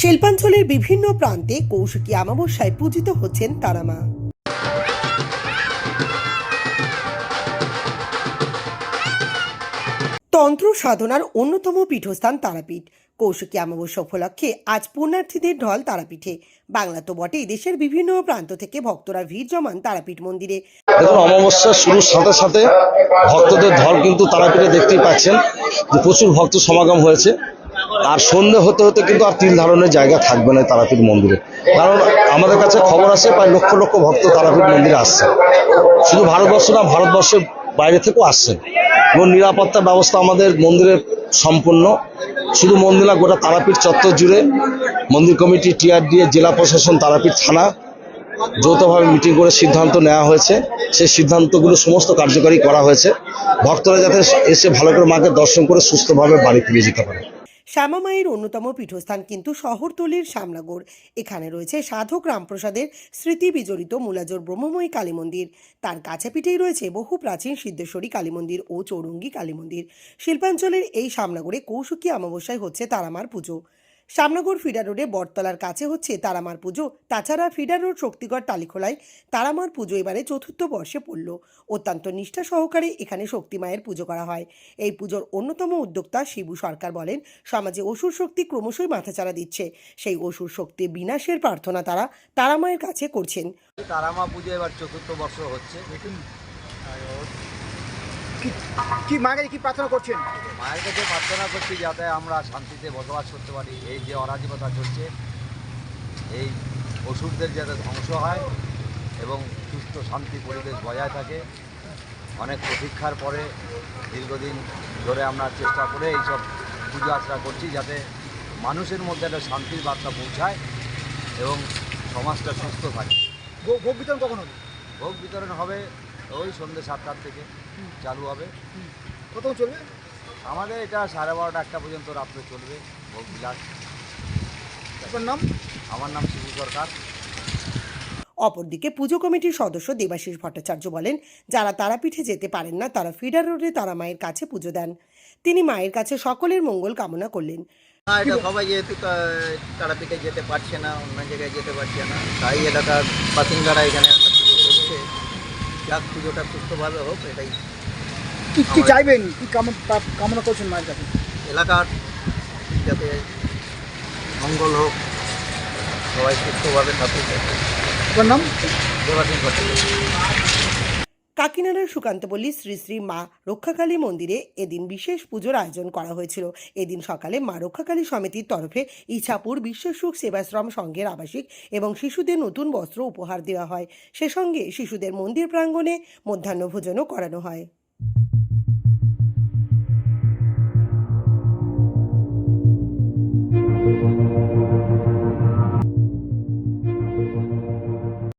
শিল্পাঞ্চলের বিভিন্ন প্রান্তে কৌশিকী অমাবস্যায় পূজিত হচ্ছেন তারা মা তন্ত্র সাধনার অন্যতম পীঠস্থান তারাপীঠ। কৌশিকী অমাবস্যা উপলক্ষে আজ পুণ্যার্থীদের ঢল তারাপীঠে। বাংলা তো বটেই, দেশের বিভিন্ন প্রান্ত থেকে ভক্তরা ভিড় জমান তারাপীঠ মন্দিরে। অমাবস্যা শুরুর সাথে সাথে ভক্তদের ঢল কিন্তু তারাপীঠে দেখতেই পাচ্ছেন যে প্রচুর ভক্ত সমাগম হয়েছে। আর সন্ধে হতে হতে কিন্তু আর তিল ধারণের জায়গা থাকবে না তারাপীঠ মন্দিরে। কারণ আমাদের কাছে খবর আছে, প্রায় লক্ষ লক্ষ ভক্ত তারাপীঠ মন্দিরে আসছে। শুধু ভারতবর্ষ না, ভারতবর্ষের বাইরে থেকেও আসছেন। এবং নিরাপত্তা ব্যবস্থা আমাদের মন্দিরে সম্পূর্ণ। শুধু মন্দির না, গোটা তারাপীঠ চত্বর জুড়ে মন্দির কমিটি টিআরডিএ জেলা প্রশাসন, তারাপীঠ থানা যৌথভাবে মিটিং করে সিদ্ধান্ত নেওয়া হয়েছে। সেই সিদ্ধান্তগুলো সমস্ত কার্যকারী করা হয়েছে। ভক্তরা যাতে এসে ভালো করে মাকে দর্শন করে সুস্থভাবে বাড়ি ফিরে যেতে পারে। শ্যামা মায়ের অন্যতম পীঠস্থান কিন্তু শহরতলির শ্যামনগর। এখানে রয়েছে সাধক রামপ্রসাদের স্মৃতি বিজড়িত মূলাজোর ব্রহ্মময়ী কালী মন্দির। তার কাছে পিঠেই রয়েছে বহু প্রাচীন সিদ্ধেশ্বরী কালী মন্দির ও চৌরঙ্গী কালী মন্দির। শিল্পাঞ্চলের এই শ্যামনগরে কৌশুকী অমাবস্যায় হচ্ছে তারামার পুজো। শ্যামনগর ফিডার রোডে বটতলার কাছে হচ্ছে তারামার পুজো। তাছাড়া ফিডার রোড শক্তিগড় টালিখোলায় তারামার পুজো এবারে চতুর্থ বর্ষে পড়ল। অত্যন্ত নিষ্ঠা সহকারে এখানে শক্তি মায়ের পুজো করা হয়। এই পুজোর অন্যতম উদ্যোক্তা শিবু সরকার বলেন, সমাজে অসুর শক্তি ক্রমশই মাথাচাড়া দিচ্ছে। সেই অসুর শক্তি বিনাশের প্রার্থনা তারা তারামায়ের কাছে করছেন। তারামা পুজো এবার চতুর্থ বর্ষ হচ্ছে। কি- মাকে কি প্রার্থনা করছেন? মায়ের কাছে প্রার্থনা করছি যাতে আমরা শান্তিতে বসবাস করতে পারি। এই যে অরাজকতা চলছে এই ওষুধদের যাতে ধ্বংস হয় এবং সুস্থ শান্তি পরিবেশ বজায় থাকে অনেক প্রতীক্ষার পরে দীর্ঘদিন ধরে আমরা চেষ্টা করে এইসব পুজো আচরা করছি যাতে মানুষের মধ্যে একটা শান্তির বার্তা পৌঁছায় এবং সমাজটা সুস্থ থাকে। ভোগ বিতরণ কখন হবে? ভোগ বিতরণ হবে ওই সন্ধ্যে সাতটার থেকে চালু হবে। কতক্ষণ চলবে? আমাদের এটা সাড়ে বারোটা একটা পর্যন্ত রাত্রে চলবে ভোগ বিলাস। আপনার নাম? আমার নাম শিবু সরকার। অপরদিকে পুজো কমিটির সদস্য দেবাশিস ভট্টাচার্য বলেন যারা তারাপীঠে যেতে পারেন না তারা ফিডার রোডে তারা মায়ের কাছে পুজো দেন। তিনি মায়ের কাছে সকলের মঙ্গল কামনা করলেন। এটা সবাই যেহেতু তারাপীঠে যেতে পারছে না অন্য জায়গায় যেতে পারছে না তাই এলাকার বাসিন্দারা এখানে একটা পুজো করছে যাক পুজোটা সুস্থভাবে হোক এটাই কি কি চাইবেন? কি কাম- কা- কামনা করছেন মায়ের কাছে? এলাকার যাতে মঙ্গল হোক সবাই সুস্থভাবে থাকুক। আপনার নাম? দেবাসীন ভট্টাচার্য। কাকিনাড়ার সুকান্তপল্লী শ্রী শ্রী মা রক্ষাকালী মন্দিরে এদিন বিশেষ পুজোর আয়োজন করা হয়েছিল। এদিন সকালে মা রক্ষাকালী সমিতির তরফে ইছাপুর বিশ্বসুখ সেবাশ্রম সংঘের আবাসিক এবং শিশুদের নতুন বস্ত্র উপহার দেওয়া হয়। সে সঙ্গে শিশুদের মন্দির প্রাঙ্গণে মধ্যাহ্নভোজনও করানো হয়।